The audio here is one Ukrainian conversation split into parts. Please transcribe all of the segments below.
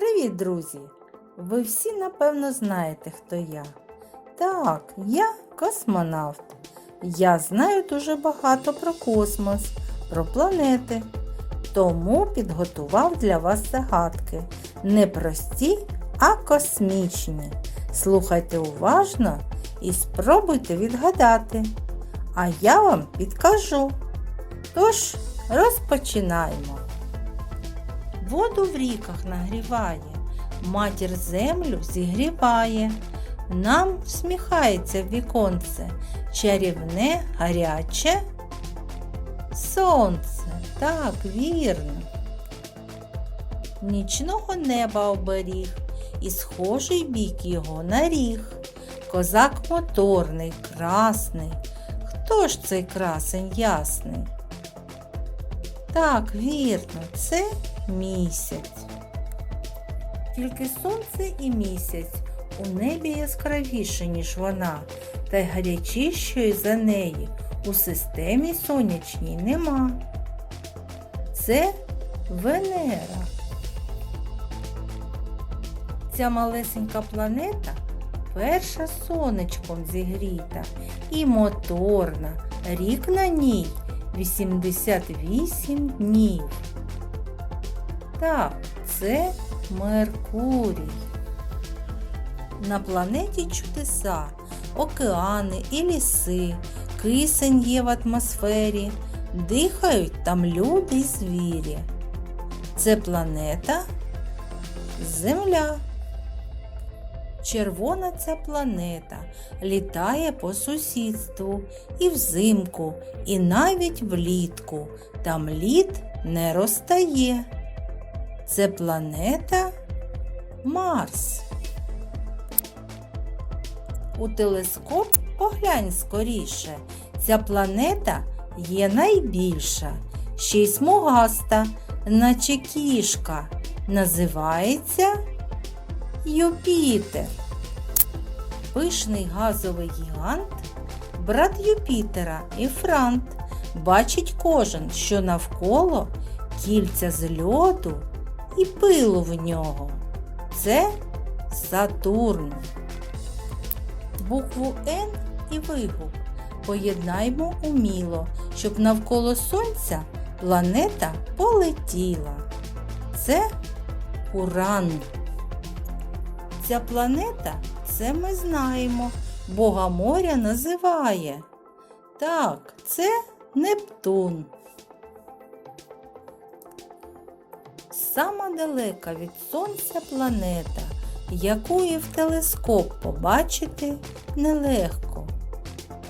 Привіт, друзі! Ви всі напевно знаєте, хто я. Так, я космонавт. Я знаю дуже багато про космос, про планети. Тому підготував для вас загадки. Не прості, а космічні. Слухайте уважно і спробуйте відгадати. А я вам підкажу. Тож, розпочинаємо. Воду в ріках нагріває, матір землю зігріває. Нам всміхається в віконце, чарівне, гаряче. Сонце, так, вірно. Нічного неба оберіг, і схожий бік його на ріг. Козак моторний, красний. Хто ж цей красень ясний? Так, вірно, це місяць. Тільки сонце і місяць у небі яскравіше, ніж вона, та й гарячішої за неї у системі сонячній нема. Це Венера. Ця малесенька планета перша сонечком зігріта і моторна. Рік на ній 88 днів. Так, це Меркурій. На планеті чудеса, океани і ліси, кисень є в атмосфері, дихають там люди й звірі. Це планета Земля. Червона ця планета літає по сусідству і взимку, і навіть влітку. Там лід не розтає. Це планета Марс. У телескоп поглянь скоріше. Ця планета є найбільша, ще й смугаста, наче кішка. Називається Юпітер. Пишний газовий гігант, брат Юпітера і Франт. Бачить кожен, що навколо кільця з льоду і пилу в нього. Це Сатурн. Букву Н і вигук поєднаймо уміло, щоб навколо Сонця планета полетіла. Це Уран. Ця планета це ми знаємо, Бога моря називає. Так, це Нептун. Сама далека від Сонця планета, яку і в телескоп побачити нелегко.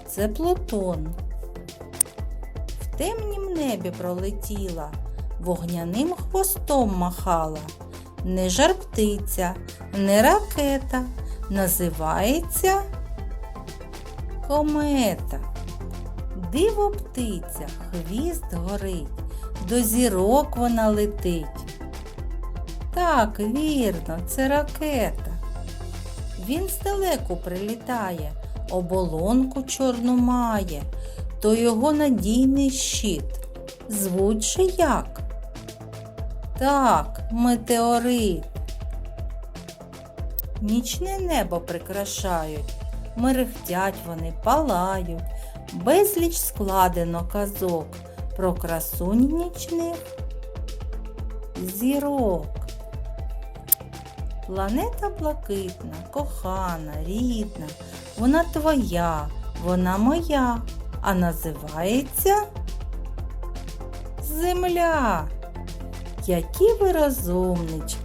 Це Плутон. В темнім небі пролетіла, вогняним хвостом махала. Не жар птиця, не ракета, називається комета. Диво птиця, хвіст горить, до зірок вона летить. Так, вірно, це ракета. Він здалеку прилітає, оболонку чорну має, то його надійний щит. Звуть же як? Так, метеорит. Нічне небо прикрашають, мерехтять вони, палають, безліч складено казок про красунь нічних зірок. Планета блакитна, кохана, рідна, вона твоя, вона моя, а називається Земля. Які ви розумнички,